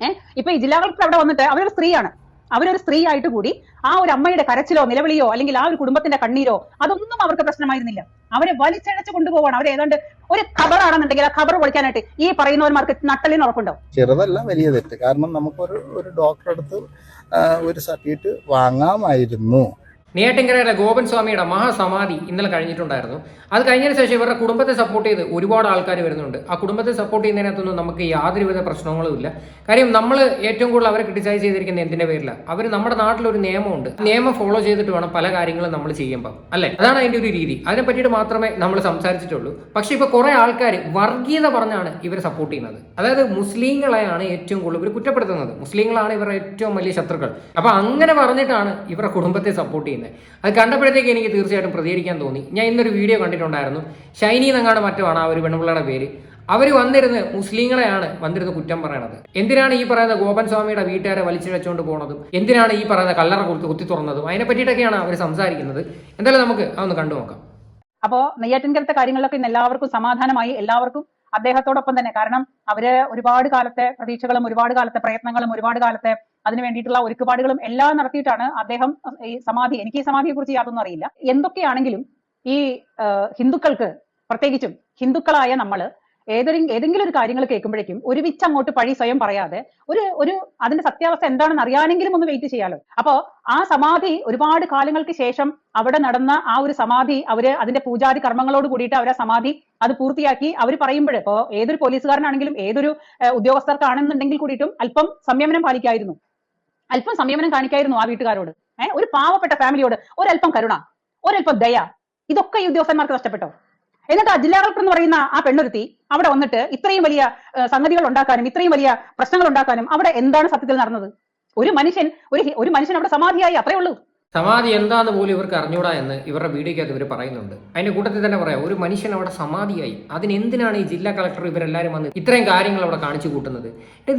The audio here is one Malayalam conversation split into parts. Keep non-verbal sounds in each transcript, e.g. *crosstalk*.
ഏഹ് ഇപ്പൊ ഈ ജില്ലാ കളക്ടർ അവിടെ വന്നിട്ട് അവരൊരു സ്ത്രീയാണ്. അവരൊരു സ്ത്രീ ആയിട്ട് കൂടി ആ ഒരു അമ്മയുടെ കരച്ചിലോ നിലവിളിയോ അല്ലെങ്കിൽ ആ ഒരു കുടുംബത്തിന്റെ കണ്ണീരോ അതൊന്നും അവർക്ക് പ്രശ്നമായിരുന്നില്ല. അവരെ വലിച്ചഴച്ച് കൊണ്ടുപോവാണ്. അവരെ ഏതാണ്ട് ഒരു ഖബറാണെന്നുണ്ടെങ്കിൽ ആ ഖബർ പൊളിക്കാനായിട്ട് ഈ പറയുന്നവന്മാർക്ക് നട്ടലിന് ഉറപ്പുണ്ടോ? ചെറുതല്ല വലിയ തെറ്റ്. കാരണം നമുക്കൊരു ഒരു ഡോക്ടറെ അടുത്ത് ഒരു സർട്ടിഫിക്കറ്റ് വാങ്ങാമായിരുന്നു. നെയ്യാറ്റിൻകരയിലെ ഗോപൻ സ്വാമിയുടെ മഹാസമാധി ഇന്നലെ കഴിഞ്ഞിട്ടുണ്ടായിരുന്നു. അത് കഴിഞ്ഞതിന് ശേഷം ഇവരുടെ കുടുംബത്തെ സപ്പോർട്ട് ചെയ്ത് ഒരുപാട് ആൾക്കാർ വരുന്നുണ്ട്. ആ കുടുംബത്തെ സപ്പോർട്ട് ചെയ്യുന്നതിനകത്തൊന്നും നമുക്ക് യാതൊരുവിധ പ്രശ്നങ്ങളും ഇല്ല. കാര്യം നമ്മൾ ഏറ്റവും കൂടുതൽ അവരെ ക്രിട്ടിസൈസ് ചെയ്തിരിക്കുന്നത് എന്തിന്റെ പേരിലാണ് അവർ നമ്മുടെ നാട്ടിലൊരു നിയമമുണ്ട്. നിയമം ഫോളോ ചെയ്തിട്ട് വേണം പല കാര്യങ്ങളും നമ്മൾ ചെയ്യുമ്പോൾ അല്ലേ? അതാണ് അതിന്റെ ഒരു രീതി. അതിനെ പറ്റിയിട്ട് മാത്രമേ നമ്മൾ സംസാരിച്ചിട്ടുള്ളൂ. പക്ഷേ ഇപ്പൊ കുറേ ആൾക്കാർ വർഗീയത പറഞ്ഞാണ് ഇവരെ സപ്പോർട്ട് ചെയ്യുന്നത്. അതായത് മുസ്ലിങ്ങളെയാണ് ഏറ്റവും കൂടുതൽ ഇവർ കുറ്റപ്പെടുത്തുന്നത്. മുസ്ലിങ്ങളാണ് ഇവരുടെ ഏറ്റവും വലിയ ശത്രുക്കൾ. അപ്പോൾ അങ്ങനെ പറഞ്ഞിട്ടാണ് ഇവരുടെ കുടുംബത്തെ സപ്പോർട്ട് ചെയ്യുന്നത്. അത് കണ്ടപ്പോഴത്തേക്ക് എനിക്ക് തീർച്ചയായിട്ടും പ്രതികരിക്കാൻ തോന്നി. ഞാൻ ഇന്നൊരു വീഡിയോ കണ്ടിട്ടുണ്ടായിരുന്നു. ഷൈനി എന്നങ്ങാണ് മറ്റുമാണ് ആ ഒരു പെൺപിള്ളയുടെ പേര്. അവർ വന്നിരുന്ന് മുസ്ലിങ്ങളെയാണ് വന്നിരുന്ന് കുറ്റം പറയണത്. എന്തിനാണ് ഈ പറയുന്ന ഗോപൻ സ്വാമിയുടെ വീട്ടുകാരെ വലിച്ചിഴച്ചുകൊണ്ട് പോണതും? എന്തിനാണ് ഈ പറയുന്ന കല്ലറ കൊടുത്ത് കുത്തി തുറന്നതും? അതിനെ പറ്റിയിട്ടൊക്കെയാണ് അവർ സംസാരിക്കുന്നത്. എന്തായാലും നമുക്ക് അതൊന്ന് കണ്ടു നോക്കാം. അപ്പോ നെയ്യാറ്റിൻകരത്തെ കാര്യങ്ങളിലൊക്കെ ഇന്ന് എല്ലാവർക്കും സമാധാനമായി എല്ലാവർക്കും അദ്ദേഹത്തോടൊപ്പം തന്നെ. കാരണം അവർ ഒരുപാട് കാലത്തെ പ്രതീക്ഷകളും ഒരുപാട് കാലത്തെ പ്രയത്നങ്ങളും ഒരുപാട് കാലത്തെ അതിനു വേണ്ടിയിട്ടുള്ള ഒരുക്കുപാടുകളും എല്ലാം നടത്തിയിട്ടാണ് അദ്ദേഹം ഈ സമാധി എനിക്ക് ഈ സമാധിയെ കുറിച്ച് യാതൊന്നും അറിയില്ല. എന്തൊക്കെയാണെങ്കിലും ഈ ഹിന്ദുക്കൾക്ക് പ്രത്യേകിച്ചും ഹിന്ദുക്കളായ നമ്മൾ ഏതൊരു ഏതെങ്കിലും ഒരു കാര്യങ്ങൾ കേൾക്കുമ്പോഴേക്കും ഒരു വിച്ച് അങ്ങോട്ട് പഴി സ്വയം പറയാതെ ഒരു ഒരു അതിന്റെ സത്യാവസ്ഥ എന്താണെന്ന് അറിയാനെങ്കിലും ഒന്ന് വെയിറ്റ് ചെയ്യാലോ. അപ്പോ ആ സമാധി ഒരുപാട് കാലങ്ങൾക്ക് ശേഷം അവിടെ നടന്ന ആ ഒരു സമാധി അവർ അതിന്റെ പൂജാതി കർമ്മങ്ങളോട് കൂടിയിട്ട് അവരെ സമാധി അത് പൂർത്തിയാക്കി അവർ പറയുമ്പോൾ ഇപ്പോ ഏതൊരു പോലീസുകാരനാണെങ്കിലും ഏതൊരു ഉദ്യോഗസ്ഥർക്കാണെന്നുണ്ടെങ്കിൽ കൂടിയിട്ടും അല്പം സംയമനം പാലിക്കായിരുന്നു. അല്പം സംയമനം കാണിക്കായിരുന്നു ആ വീട്ടുകാരോട്. ഏഹ് ഒരു പാവപ്പെട്ട ഫാമിലിയോട്. ഒരല്പം കരുണ ഒരല്പം ദയ. ഇതൊക്കെ ഈ ഉദ്യോഗസ്ഥന്മാർക്ക് നഷ്ടപ്പെട്ടോ? എന്നിട്ട് ആ ജില്ലാ കളക്ടർ എന്ന് പറയുന്ന ആ പെണ്ണൊരുത്തി അവിടെ വന്നിട്ട് ഇത്രയും വലിയ സംഗതികൾ ഉണ്ടാക്കാനും ഇത്രയും വലിയ പ്രശ്നങ്ങൾ ഉണ്ടാക്കാനും അവിടെ എന്താണ് സത്യത്തിൽ നടന്നത്? ഒരു മനുഷ്യൻ ഒരു ഒരു മനുഷ്യൻ അവിടെ സമാധിയായി അത്രേ ഉള്ളൂ. സമാധി എന്താന്ന് പോലും ഇവർക്ക് അറിഞ്ഞൂടാ എന്ന് ഇവരുടെ വീഡിയോക്കകത്ത് ഇവർ പറയുന്നുണ്ട്. അതിന്റെ കൂട്ടത്തിൽ തന്നെ പറയാം ഒരു മനുഷ്യൻ അവിടെ സമാധിയായി. അതിനെന്തിനാണ് ഈ ജില്ലാ കളക്ടർ ഇവരെല്ലാവരും വന്ന് ഇത്രയും കാര്യങ്ങൾ അവിടെ കാണിച്ചു കൂട്ടുന്നത്?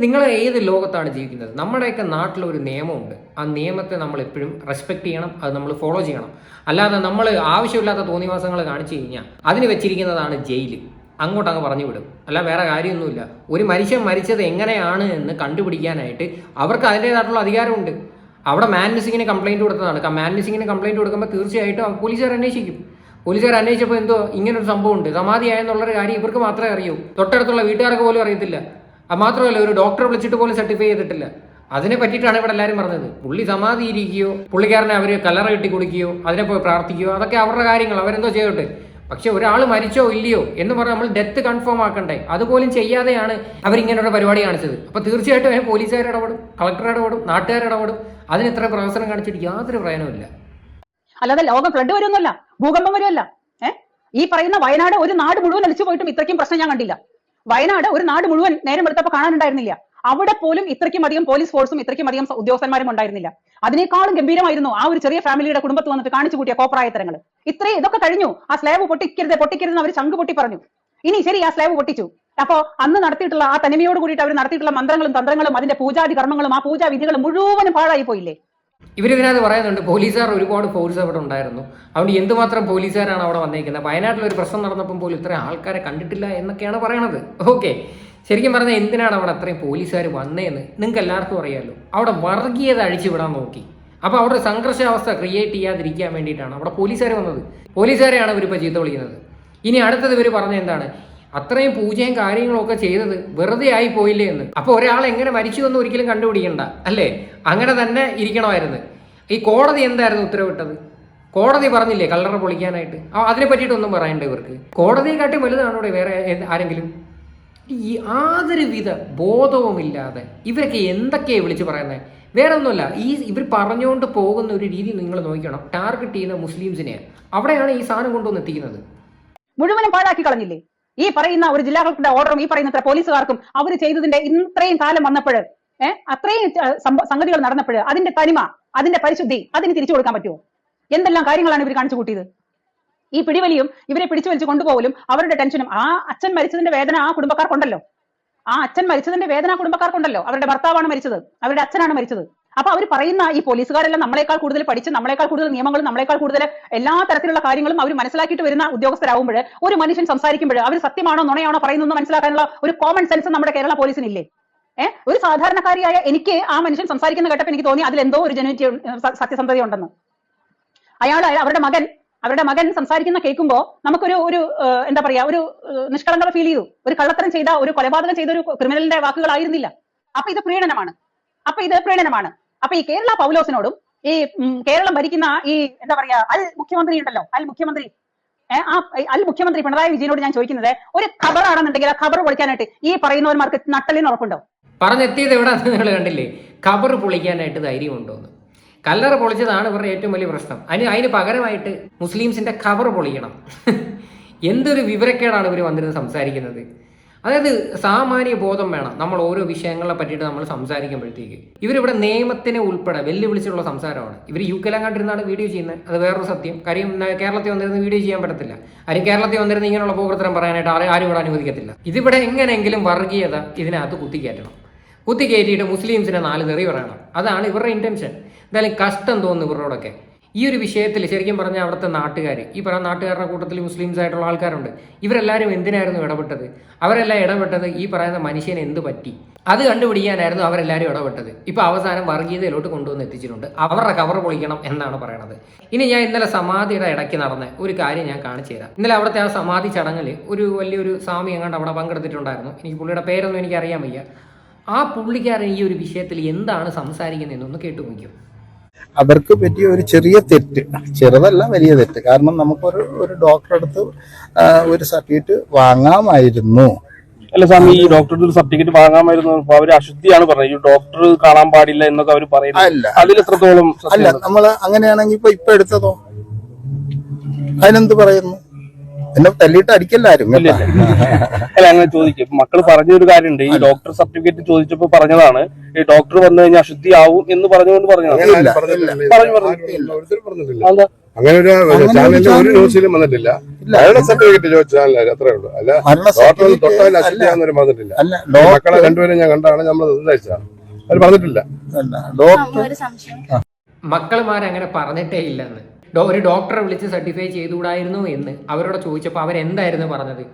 നിങ്ങൾ ഏത് ലോകത്താണ് ജീവിക്കുന്നത്? നമ്മുടെയൊക്കെ നാട്ടിൽ ഒരു നിയമമുണ്ട്. ആ നിയമത്തെ നമ്മൾ എപ്പോഴും റെസ്പെക്ട് ചെയ്യണം അത് നമ്മൾ ഫോളോ ചെയ്യണം. അല്ലാതെ നമ്മൾ ആവശ്യമില്ലാത്ത തോന്നിവാസങ്ങൾ കാണിച്ചു കഴിഞ്ഞാൽ അതിന് വെച്ചിരിക്കുന്നതാണ് ജയിൽ അങ്ങോട്ട് അങ്ങ് പറഞ്ഞു വിടും. അല്ല വേറെ കാര്യമൊന്നുമില്ല. ഒരു മനുഷ്യൻ മരിച്ചത് എങ്ങനെയാണ് എന്ന് കണ്ടുപിടിക്കാനായിട്ട് അവർക്ക് അതിന്റെതായിട്ടുള്ള അധികാരമുണ്ട്. അവിടെ മാൻ മിസ്സിങ്ങിന് കംപ്ലൈന്റ് കൊടുത്തതാണ്. മാൻ മിസ്സിങ്ങിന് കംപ്ലൈന്റ് കൊടുക്കുമ്പോൾ തീർച്ചയായിട്ടും പോലീസുകാർ അന്വേഷിക്കും. പോലീസുകാർ അന്വേഷിച്ചപ്പോൾ എന്തോ ഇങ്ങനൊരു സംഭവം ഉണ്ട്. സമാധിയായെന്നുള്ളൊരു കാര്യം ഇവർക്ക് മാത്രമേ അറിയൂ. തൊട്ടടുത്തുള്ള വീട്ടുകാർക്ക് പോലും അറിയത്തില്ല. അത് മാത്രമല്ല ഒരു ഡോക്ടറെ വിളിച്ചിട്ട് പോലും സർട്ടിഫൈ ചെയ്തിട്ടില്ല. അതിനെ പറ്റിയിട്ടാണ് ഇവിടെ എല്ലാവരും പറഞ്ഞത്. പുള്ളി സമാധി ഇരിക്കുകയോ പുള്ളിക്കാരനെ അവർ കലർ കെട്ടി കൊടുക്കുകയോ അതിനെ പോയി പ്രാർത്ഥിക്കുകയോ അതൊക്കെ അവരുടെ കാര്യങ്ങൾ. അവരെന്തോ ചെയ്യട്ടെ പക്ഷെ ഒരാൾ മരിച്ചോ ഇല്ലയോ എന്ന് പറഞ്ഞാൽ നമ്മൾ ഡെത്ത് കൺഫേം ആക്കണ്ടേ? അതുപോലും ചെയ്യാതെയാണ് അവരിങ്ങനെ ഒരു പരിപാടി കാണിച്ചത്. അപ്പോൾ തീർച്ചയായിട്ടും അതിന് പോലീസുകാർ ഇടപെടും കളക്ടർ ഇടപെടും നാട്ടുകാർ ഇടപെടും. അതിന് ഇത്ര പ്രവർത്തനം കാണിച്ചിട്ട് യാതൊരു പ്രയോജനമില്ല അല്ലാതെ ലോകം ഫ്ലഡ് വരുമൊന്നുമല്ല ഭൂകമ്പം വരുമല്ല. ഏഹ് ഈ പറയുന്ന വയനാട് ഒരു നാട് മുഴുവൻ അലിച്ചു പോയിട്ടും ഇത്രയ്ക്കും പ്രശ്നം ഞാൻ കണ്ടില്ല. വയനാട് ഒരു നാട് മുഴുവൻ നേരം എടുത്തപ്പോൾ കാണാനുണ്ടായിരുന്നില്ല. അവിടെ പോലും ഇത്രയ്ക്കും അധികം പോലീസ് ഫോഴ്സും ഇത്രയ്ക്കും അധികം ഉദ്യോഗസ്ഥന്മാരും ഉണ്ടായിരുന്നില്ല. അതിനേക്കാളും ഗംഭീരമായിരുന്നു ആ ഒരു ചെറിയ ഫാമിലിയുടെ കുടുംബത്തിൽ വന്നിട്ട് കാണിച്ചു കൂട്ടിയ കോപ്രായത്തരങ്ങൾ ഇത്രയും ഇതൊക്കെ കഴിഞ്ഞു. ആ സ്ലാബ് പൊട്ടിക്കരുത് പൊട്ടിക്കരുത് അവർ ചങ്ക് പൊട്ടി പറഞ്ഞു. ഇനി ശരി ആ സ്ലാബ് പൊട്ടിച്ചു. അപ്പോ അന്ന് നടത്തിയിട്ടുള്ള ആ തനിമയോട് കൂടിയിട്ട് അവർ നടത്തിയിട്ടുള്ള മന്ത്രങ്ങളും തന്ത്രങ്ങളും അതിന്റെ പൂജാതി കർമ്മങ്ങളും ആ പൂജാ വിധികളും മുഴുവനും പാഴായി പോയില്ലേ? ഇവരിതിനകത്ത് പറയുന്നുണ്ട് പോലീസുകാർ ഒരുപാട് ഫോഴ്സ് അവിടെ ഉണ്ടായിരുന്നു. അതുകൊണ്ട് എന്തുമാത്രം പോലീസുകാരാണ് അവിടെ വന്നേക്കുന്നത്? വയനാട്ടിൽ ഒരു പ്രശ്നം നടന്നപ്പം പോലും ഇത്രയും ആൾക്കാരെ കണ്ടിട്ടില്ല എന്നൊക്കെയാണ് പറയണത്. ഓക്കെ. ശരിക്കും പറഞ്ഞാൽ എന്തിനാണ് അവിടെ അത്രയും പോലീസുകാർ വന്നതെന്ന് നിങ്ങൾക്ക് എല്ലാവർക്കും അറിയാമല്ലോ അവിടെ വർഗീയത അഴിച്ചുവിടാൻ നോക്കി. അപ്പോൾ അവിടെ സംഘർഷാവസ്ഥ ക്രിയേറ്റ് ചെയ്യാതിരിക്കാൻ വേണ്ടിയിട്ടാണ് അവിടെ പോലീസുകാർ വന്നത്. പോലീസുകാരെയാണ് ഇവരിപ്പോൾ ചീത്ത വിളിക്കുന്നത്. ഇനി അടുത്തത് ഇവർ പറഞ്ഞ എന്താണ്? അത്രയും പൂജയും കാര്യങ്ങളും ഒക്കെ ചെയ്തത് വെറുതെ ആയി പോയില്ലേ എന്ന്. അപ്പോൾ ഒരാൾ എങ്ങനെ മരിച്ചു എന്ന് ഒരിക്കലും കണ്ടുപിടിക്കണ്ട അല്ലേ? അങ്ങനെ തന്നെ ഇരിക്കണമായിരുന്നു. ഈ കോടതി എന്തായിരുന്നു ഉത്തരവിട്ടത്? കോടതി പറഞ്ഞില്ലേ കല്ലറ പൊളിക്കാനായിട്ട്? അതിനെ പറ്റിയിട്ടൊന്നും പറയണ്ട ഇവർക്ക്. കോടതിയെക്കാട്ടി വലുതാണോ ഇവിടെ വേറെ ആരെങ്കിലും? ഈ യാതൊരുവിധ ബോധവുമില്ലാതെ ഇവരൊക്കെ എന്തൊക്കെയാണ് വിളിച്ച് പറയുന്നത് വേറെ ഒന്നുമല്ല ഈ ഇവർ പറഞ്ഞുകൊണ്ട് പോകുന്ന ഒരു രീതി നിങ്ങൾ നോക്കണം. ടാർഗറ്റ് ചെയ്യുന്ന മുസ്ലിംസിനെ അവിടെയാണ് ഈ സാധനം കൊണ്ടുവന്ന് എത്തിക്കുന്നത്. മുഴുവനും പാഴാക്കി കളഞ്ഞില്ലേ? ഈ പറയുന്ന ഒരു ജില്ലാ കളക്ടറുടെ ഓർഡറും ഈ പറയുന്ന പോലീസുകാർക്കും അവർ ചെയ്തതിന്റെ ഇത്രയും കാലം വന്നപ്പോൾ ഏഹ് അത്രയും സംഗതികൾ നടന്നപ്പോൾ അതിന്റെ തനിമ അതിന്റെ പരിശുദ്ധി അതിന് തിരിച്ചു കൊടുക്കാൻ പറ്റുമോ? എന്തെല്ലാം കാര്യങ്ങളാണ് ഇവർ കാണിച്ചു കൂട്ടിയത്? ഈ പിടിവലിയും ഇവരെ പിടിച്ചു വലിച്ചു കൊണ്ടുപോകലും അവരുടെ ടെൻഷനും. ആ അച്ഛൻ മരിച്ചതിന്റെ വേദന ആ കുടുംബക്കാർക്കുണ്ടല്ലോ. ആ അച്ഛൻ മരിച്ചതിന്റെ വേദന കുടുംബക്കാർക്കുണ്ടല്ലോ. അവരുടെ ഭർത്താവാണ് മരിച്ചത്. അവരുടെ അച്ഛനാണ് മരിച്ചത്. അപ്പൊ അവർ പറയുന്ന ഈ പോലീസുകാരെല്ലാം നമ്മളെക്കാൾ കൂടുതൽ പഠിച്ച് നമ്മളെക്കാൾ കൂടുതൽ നിയമങ്ങളും നമ്മളെക്കാൾ കൂടുതൽ എല്ലാ തരത്തിലുള്ള കാര്യങ്ങളും അവർ മനസ്സിലാക്കിയിട്ട് വരുന്ന ഉദ്യോഗസ്ഥരാകുമ്പോൾ ഒരു മനുഷ്യൻ സംസാരിക്കുമ്പോൾ അവർ സത്യമാണോ നുണയാണോ പറയുന്നതെന്ന് മനസ്സിലാക്കാനുള്ള ഒരു കോമൺ സെൻസ് നമ്മുടെ കേരള പോലീസിനില്ലേ? ഏഹ് ഒരു സാധാരണക്കാരിയായ എനിക്ക് ആ മനുഷ്യൻ സംസാരിക്കുന്ന ഘട്ടം എനിക്ക് തോന്നി അതിൽ എന്തോ ഒരു ജനുവിറ്റി സത്യസന്ധത ഉണ്ടെന്ന്. അയാൾ അവരുടെ മകൻ അവരുടെ മകൻ സംസാരിക്കുന്ന കേൾക്കുമ്പോൾ നമുക്കൊരു ഒരു എന്താ പറയാ ഒരു നിഷ്കളങ്ക നിഷ്കളങ്കത ഫീൽ ചെയ്തു. ഒരു കള്ളത്തരം ചെയ്ത ഒരു കൊലപാതകം ചെയ്ത ഒരു ക്രിമിനലിന്റെ വാക്കുകളായിരുന്നില്ല. അപ്പൊ ഇത് പ്രീണനമാണ്. അപ്പൊ ഇത് പ്രീണനമാണ്. അപ്പൊ ഈ കേരള പൗലോസിനോടും ഈ കേരളം ഭരിക്കുന്ന ഈ എന്താ പറയാ അൽ മുഖ്യമന്ത്രി ഉണ്ടല്ലോ അൽ മുഖ്യമന്ത്രി. ആ അൽ മുഖ്യമന്ത്രി പിണറായി വിജയനോട് ഞാൻ ചോദിക്കുന്നത് ഒരു ഖബറാണെന്നുണ്ടെങ്കിൽ ആ ഖബർ പൊളിക്കാനായിട്ട് ഈ പറയുന്നവന്മാർക്ക് നട്ടലിന് ഉറപ്പുണ്ടോ? പറഞ്ഞെത്തിയത് എവിടെ നിങ്ങൾ കണ്ടില്ലേ? ഖബർ പൊളിക്കാനായിട്ട് ധൈര്യമുണ്ടോന്ന് കല്ലറ പൊളിച്ചതാണ് ഇവരുടെ ഏറ്റവും വലിയ പ്രശ്നം. അതിന് അതിന് പകരമായിട്ട് മുസ്ലിംസിന്റെ ഖബർ പൊളിക്കണം *laughs* എന്തൊരു വിവരക്കേടാണ് ഇവർ വന്നിരുന്ന് സംസാരിക്കുന്നത്? അതായത് സാമാന്യ ബോധം വേണം. നമ്മൾ ഓരോ വിഷയങ്ങളെ പറ്റിയിട്ട് നമ്മൾ സംസാരിക്കുമ്പോഴത്തേക്ക്. ഇവരിവിടെ നിയമത്തിനെ ഉൾപ്പെടെ വെല്ലുവിളിച്ചിട്ടുള്ള സംസാരമാണ്. ഇവർ യു കെയിലെങ്ങാണ്ടിരുന്നാണ് വീഡിയോ ചെയ്യുന്നത്. അത് വേറൊരു സത്യം. കാര്യം കേരളത്തിൽ വന്നിരുന്ന് വീഡിയോ ചെയ്യാൻ പറ്റത്തില്ല. ആരും കേരളത്തിൽ വന്നിരുന്ന് ഇങ്ങനെയുള്ള പോകൃത്തരം പറയാനായിട്ട് ആരും ആരും ഇവിടെ അനുവദിക്കത്തില്ല. ഇതിവിടെ എങ്ങനെയെങ്കിലും വർഗീയത ഇതിനകത്ത് കുത്തിക്കയറ്റണം. കുത്തിക്കയറ്റിയിട്ട് മുസ്ലിംസിനെ നാല് തെറി പറയണം. അതാണ് ഇവരുടെ ഇന്റൻഷൻ എന്തായാലും കഷ്ടം തോന്നുന്നു ഇവരോടൊക്കെ. ഈ ഒരു വിഷയത്തിൽ ശരിക്കും പറഞ്ഞാൽ അവിടുത്തെ നാട്ടുകാർ ഈ പറഞ്ഞ നാട്ടുകാരുടെ കൂട്ടത്തിൽ മുസ്ലിംസ് ആയിട്ടുള്ള ആൾക്കാരുണ്ട്. ഇവരെല്ലാവരും എന്തിനായിരുന്നു ഇടപെട്ടത്? അവരെല്ലാം ഇടപെട്ടത് ഈ പറയുന്ന മനുഷ്യന് എന്ത് പറ്റി? അത് കണ്ടുപിടിക്കാനായിരുന്നു അവരെല്ലാവരും ഇടപെട്ടത്. ഇപ്പോൾ അവസാനം വർഗീയതയിലോട്ട് കൊണ്ടുവന്ന് എത്തിച്ചിട്ടുണ്ട്. അവരുടെ കവർ പൊളിക്കണം എന്നാണ് പറയണത്. ഇനി ഞാൻ ഇന്നലെ സമാധിയുടെ ഇടയ്ക്ക് നടന്ന ഒരു കാര്യം ഞാൻ കാണിച്ചു തരാം. ഇന്നലെ അവിടുത്തെ ആ സമാധി ചടങ്ങിൽ ഒരു വലിയൊരു സ്വാമി എങ്ങാണ്ട് അവിടെ പങ്കെടുത്തിട്ടുണ്ടായിരുന്നു. എനിക്ക് പുള്ളിയുടെ പേരൊന്നും എനിക്ക് അറിയാൻ വയ്യ. ആ പുള്ളിക്കാരൻ ഈ ഒരു വിഷയത്തിൽ എന്താണ് സംസാരിക്കുന്നതെന്നൊന്ന് കേട്ടു നോക്കിയോ? അവർക്ക് പറ്റിയ ഒരു ചെറിയ തെറ്റ്. ചെറുതല്ല വലിയ തെറ്റ്. കാരണം നമുക്കൊരു ഒരു ഡോക്ടറെ അടുത്ത് ഒരു സർട്ടിഫിക്കറ്റ് വാങ്ങാമായിരുന്നു. അല്ല സ്വാമി ഈ ഡോക്ടറുടെ ഒരു സർട്ടിഫിക്കറ്റ് വാങ്ങാമായിരുന്നു അവർ അശുദ്ധിയാണ് പറഞ്ഞത്. ഈ ഡോക്ടർ കാണാൻ പാടില്ല എന്നൊക്കെ അവർ പറയുന്നത്. അല്ല. അതിൽ എത്രത്തോളം അല്ല നമ്മൾ അങ്ങനെയാണെങ്കിൽ ഇപ്പൊ ഇപ്പൊ എടുത്തതോ? അതിനെന്ത് പറയുന്നു? എന്നെ തല്ലിയിട്ട് അടിക്കല്ലാരും അല്ല അങ്ങനെ ചോദിക്കും. മക്കൾ പറഞ്ഞൊരു കാര്യമുണ്ട്. ഈ ഡോക്ടർ സർട്ടിഫിക്കറ്റ് ചോദിച്ചപ്പോ പറഞ്ഞതാണ് ഈ ഡോക്ടർ വന്നു കഴിഞ്ഞാൽ അശുദ്ധിയാവും എന്ന് പറഞ്ഞുകൊണ്ട് പറഞ്ഞതാണ്. അങ്ങനെ ഒരു ചാനലിന്റെ ഒരു ന്യൂസിലും വന്നിട്ടില്ല. മരണ സർട്ടിഫിക്കറ്റ് ചോദിച്ച ചാനൽ അത്രേ ഉള്ളൂ. അല്ല ഡോക്ടർ അല്ല. അശുദ്ധിയാന്നൊരു ഈ മക്കളെ രണ്ടുപേരും ഞാൻ കണ്ടാണ് നമ്മൾ സംസാരിച്ചതാണ് അവർ പറഞ്ഞിട്ടില്ല. അല്ല ഡോക്ടർ ഒരു സംശയം. മക്കളുമാരങ്ങനെ പറഞ്ഞിട്ടേ ഇല്ലെന്ന്. ഒരു ഡോക്ടറെ വിളിച്ച് സർട്ടിഫൈ ചെയ്തുകൂടായിരുന്നു എന്ന് അവരോട് ചോദിച്ചപ്പോൾ അവരെന്തായിരുന്നു പറഞ്ഞത്?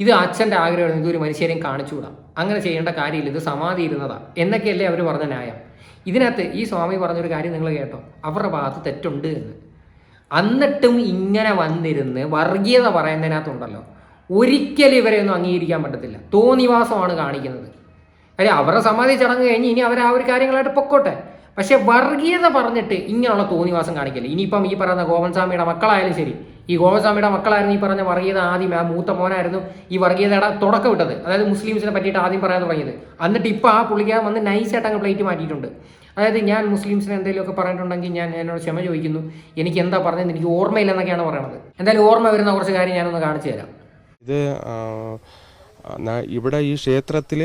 ഇത് അച്ഛന്റെ ആഗ്രഹമാണ് ഇതൊരു മനുഷ്യരെയും കാണിച്ചുകൂടാം. അങ്ങനെ ചെയ്യേണ്ട കാര്യമില്ല ഇത് സമാധി ഇരുന്നതാ. എന്നൊക്കെയല്ലേ അവർ പറഞ്ഞ ന്യായം. ഇതിനകത്ത് ഈ സ്വാമി പറഞ്ഞൊരു കാര്യം നിങ്ങൾ കേട്ടോ. അവരുടെ ഭാഗത്ത് തെറ്റുണ്ട് എന്ന്. എന്നിട്ടും ഇങ്ങനെ വന്നിരുന്ന് വർഗീയത പറയുന്നതിനകത്തുണ്ടല്ലോ. ഒരിക്കലും ഇവരെ ഒന്നും അംഗീകരിക്കാൻ പറ്റത്തില്ല. തോന്നിവാസമാണ് കാണിക്കുന്നത്. കാര്യം അവരുടെ സമാധി ചടങ്ങ് കഴിഞ്ഞ് ഇനി അവർ ആ ഒരു കാര്യങ്ങളായിട്ട് പൊക്കോട്ടെ. പക്ഷെ വർഗീയത പറഞ്ഞിട്ട് ഇങ്ങനെയുള്ള തോന്നിവാസം കാണിക്കില്ല? ഇനിയിപ്പം ഈ പറയുന്ന ഗോവൻസ്വാമിയുടെ മക്കളായാലും ശരി. ഈ ഗോപൻസ്വാമിയുടെ മക്കളായിരുന്നു ഈ പറഞ്ഞ വർഗീയത ആദ്യം ആ മൂത്ത മോനായിരുന്നു ഈ വർഗീയതയുടെ തുടക്കം വിട്ടത്. അതായത് മുസ്ലിംസിനെ പറ്റിയിട്ട് ആദ്യം പറയാൻ തുടങ്ങിയത്. എന്നിട്ട് ഇപ്പം ആ പുള്ളിക്ക് വന്ന് നൈസായിട്ട് അങ്ങ് പ്ലേറ്റ് മാറ്റിയിട്ടുണ്ട്. അതായത് ഞാൻ മുസ്ലിംസിനെ എന്തെങ്കിലുമൊക്കെ പറഞ്ഞിട്ടുണ്ടെങ്കിൽ ഞാൻ എന്നോട് ക്ഷമ ചോദിക്കുന്നു. എനിക്ക് എന്താ പറഞ്ഞത് എനിക്ക് ഓർമ്മയില്ലെന്നൊക്കെയാണ് പറയണത്. എന്തായാലും ഓർമ്മ വരുന്ന കുറച്ച് കാര്യം ഞാനൊന്ന് കാണിച്ചു തരാം. ഇത് ഇവിടെ ഈ ക്ഷേത്രത്തിൽ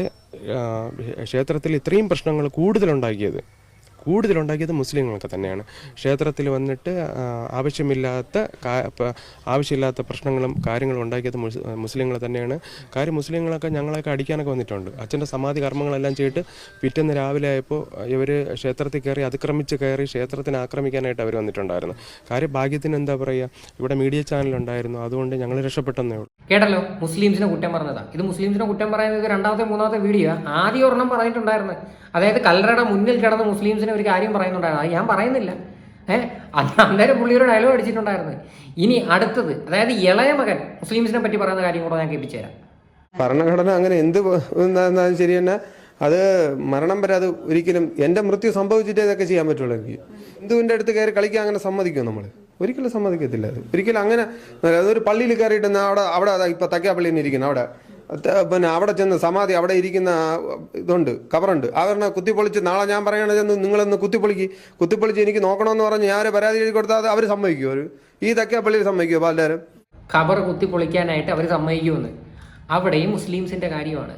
ക്ഷേത്രത്തിൽ ഇത്രയും പ്രശ്നങ്ങൾ കൂടുതലുണ്ടാക്കിയത് കൂടുതലുണ്ടാക്കിയത് മുസ്ലിങ്ങളൊക്കെ തന്നെയാണ്. ക്ഷേത്രത്തിൽ വന്നിട്ട് ആവശ്യമില്ലാത്ത ആവശ്യമില്ലാത്ത പ്രശ്നങ്ങളും കാര്യങ്ങളും ഉണ്ടാക്കിയത് മുസ്- മുസ്ലിങ്ങൾ തന്നെയാണ്. കാര്യം മുസ്ലിങ്ങളൊക്കെ ഞങ്ങളൊക്കെ അടിക്കാനൊക്കെ വന്നിട്ടുണ്ട്. അച്ഛന്റെ സമാധി കർമ്മങ്ങളെല്ലാം ചെയ്തിട്ട് പിറ്റേന്ന് രാവിലെ ആയപ്പോൾ ഇവർ ക്ഷേത്രത്തിൽ കയറി അതിക്രമിച്ച് കയറി ക്ഷേത്രത്തിനെ ആക്രമിക്കാനായിട്ട് അവർ വന്നിട്ടുണ്ടായിരുന്നു. കാര്യം ഭാഗ്യത്തിന് എന്താ പറയുക ഇവിടെ മീഡിയ ചാനലുണ്ടായിരുന്നു. അതുകൊണ്ട് ഞങ്ങൾ രക്ഷപ്പെട്ടെന്നേ ഉള്ളൂ. കേട്ടല്ലോ മുസ്ലിംസിനെ കുറ്റം പറഞ്ഞതാണ് ഇത് മുസ്ലിംസിനെ കുറ്റം പറയുന്നത് രണ്ടാമത്തെ മൂന്നാമത്തെ വീഡിയോ ആദ്യം ഒരെണ്ണം പറഞ്ഞിട്ടുണ്ടായിരുന്നു. അതായത് കല്ലറയുടെ മുന്നിൽ കിടന്ന മുസ്ലിംസിനെ ഒരു കാര്യം പറയുന്നുണ്ടായിരുന്നു. അത് ഞാൻ പറയുന്നില്ല. ഏഹ് അന്നേരം പുള്ളിയൊരു ഡയലോഗ് അടിച്ചിട്ടുണ്ടായിരുന്നു. ഇനി അടുത്തത് അതായത് ഇളയ മകൻ മുസ്ലിംസിനെ പറ്റി പറയുന്ന കാര്യം കൂടെ ഞാൻ കേൾപ്പിച്ചുതരാം. ഭരണഘടന അങ്ങനെ എന്ത് ശരി തന്നെ? അത് മരണം വരെ അത് ഒരിക്കലും എന്റെ മൃത്യു സംഭവിച്ചിട്ടേ ഇതൊക്കെ ചെയ്യാൻ പറ്റുള്ളൂ എനിക്ക്. ഹിന്ദുവിന്റെ അടുത്ത് കയറി കളിക്കാൻ അങ്ങനെ സമ്മതിക്കും നമ്മൾ ഒരിക്കലും സമ്മതിക്കത്തില്ല അത്. ഒരിക്കലും അങ്ങനെ അതൊരു പള്ളിയിൽ കയറിയിട്ട് അവിടെ അവിടെ ഇപ്പം തക്കാപ്പള്ളിയിൽ ഇരിക്കുന്നു. അവിടെ പിന്നെ അവിടെ ചെന്ന് സമാധി അവിടെ ഇരിക്കുന്ന ഇതുണ്ട് കവറുണ്ട്. അവരെ കുത്തിപ്പൊളിച്ച് നാളെ ഞാൻ പറയണ ചെന്ന് നിങ്ങളൊന്ന് കുത്തിപ്പൊളിക്ക്. കുത്തിപ്പൊളിച്ച് എനിക്ക് നോക്കണമെന്ന് പറഞ്ഞ് ഞാൻ പരാതി എഴുതി കൊടുത്താൽ അവർ സമ്മതിക്കുമോ അവർ ഈ തക്കാപ്പള്ളിയിൽ സമ്മതിക്കുമോ പലരും? ഖബർ കുത്തിപ്പൊളിക്കാനായിട്ട് അവർ സമ്മതിക്കുമെന്ന്. അവിടെയും മുസ്ലിംസിന്റെ കാര്യമാണ്.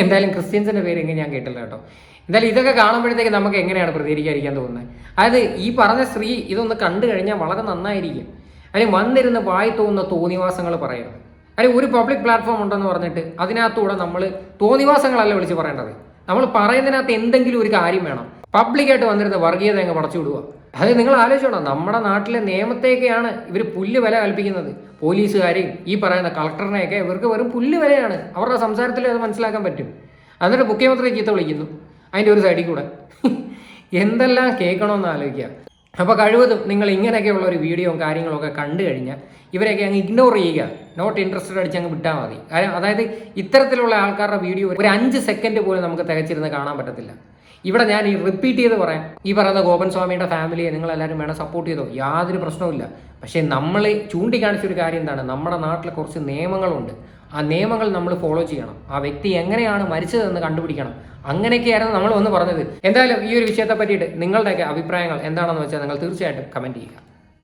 എന്തായാലും ക്രിസ്ത്യൻസിന്റെ പേര് എങ്ങനെ ഞാൻ കേട്ടില്ല കേട്ടോ. എന്തായാലും ഇതൊക്കെ കാണുമ്പോഴത്തേക്ക് നമുക്ക് എങ്ങനെയാണ് പ്രതികരിക്കാതിരിക്കാൻ തോന്നുന്നത്? അതായത് ഈ പറഞ്ഞ സ്ത്രീ ഇതൊന്ന് കണ്ടു കഴിഞ്ഞാൽ വളരെ നന്നായിരിക്കും. അല്ലെങ്കിൽ വന്നിരുന്ന് വായി തോന്നുന്ന തോന്നിവാസങ്ങൾ പറയരുത്. കാര്യം ഒരു പബ്ലിക് പ്ലാറ്റ്ഫോം ഉണ്ടെന്ന് പറഞ്ഞിട്ട് അതിനകത്തൂടെ നമ്മൾ തോന്നിവാസങ്ങളല്ല വിളിച്ച് പറയേണ്ടത്. നമ്മൾ പറയുന്നതിനകത്ത് എന്തെങ്കിലും ഒരു കാര്യം വേണം. പബ്ലിക്കായിട്ട് വന്നിരുന്ന വർഗീയത അങ്ങ് പടച്ചു വിടുക. അത് നിങ്ങൾ ആലോചിച്ചോണം നമ്മുടെ നാട്ടിലെ നിയമത്തെയൊക്കെയാണ് ഇവർ പുല്ല് വില കൽപ്പിക്കുന്നത്. പോലീസുകാരെയും ഈ പറയുന്ന കളക്ടറിനെയൊക്കെ ഇവർക്ക് വെറും പുല്ല് വിലയാണ്. അവരുടെ സംസാരത്തിൽ അത് മനസ്സിലാക്കാൻ പറ്റും. എന്നിട്ട് മുഖ്യമന്ത്രി ചീത്ത വിളിക്കുന്നു. അതിന്റെ ഒരു സൈഡിൽ കൂടെ. എന്തെല്ലാം കേൾക്കണമെന്ന് ആലോചിക്കുക. അപ്പോൾ കഴിവതും നിങ്ങൾ ഇങ്ങനെയൊക്കെയുള്ള ഒരു വീഡിയോയും കാര്യങ്ങളൊക്കെ കണ്ടു കഴിഞ്ഞാൽ ഇവരെയൊക്കെ അങ്ങ് ഇഗ്നോർ ചെയ്യുക. നോട്ട് ഇൻട്രസ്റ്റഡ് അടിച്ച് അങ്ങ് വിട്ടാൽ മതി. കാര്യം അതായത് ഇത്തരത്തിലുള്ള ആൾക്കാരുടെ വീഡിയോ ഒരു അഞ്ച് സെക്കൻഡ് പോലും നമുക്ക് തികച്ചിരുന്ന് കാണാൻ പറ്റത്തില്ല. ഇവിടെ ഞാൻ ഈ റിപ്പീറ്റ് ചെയ്ത് പറയാം. ഈ പറയുന്ന ഗോപൻ സ്വാമിയുടെ ഫാമിലിയെ നിങ്ങൾ എല്ലാവരും വേണം സപ്പോർട്ട് ചെയ്തോ? യാതൊരു പ്രശ്നവുമില്ല. പക്ഷേ നമ്മൾ ചൂണ്ടിക്കാണിച്ച ഒരു കാര്യം എന്താണ്? നമ്മുടെ നാട്ടിൽ കുറച്ച് നിയമങ്ങളുണ്ട്. ആ നിയമങ്ങൾ നമ്മൾ ഫോളോ ചെയ്യണം. ആ വ്യക്തി എങ്ങനെയാണ് മരിച്ചതെന്ന് കണ്ടുപിടിക്കണം. അങ്ങനെയൊക്കെയായിരുന്നു നമ്മൾ ഒന്ന് പറഞ്ഞത്. എന്തായാലും ഈ ഒരു വിഷയത്തെ പറ്റിയിട്ട് നിങ്ങളുടെയൊക്കെ അഭിപ്രായങ്ങൾ എന്താണെന്ന് വെച്ചാൽ നിങ്ങൾ തീർച്ചയായിട്ടും കമന്റ് ചെയ്യുക.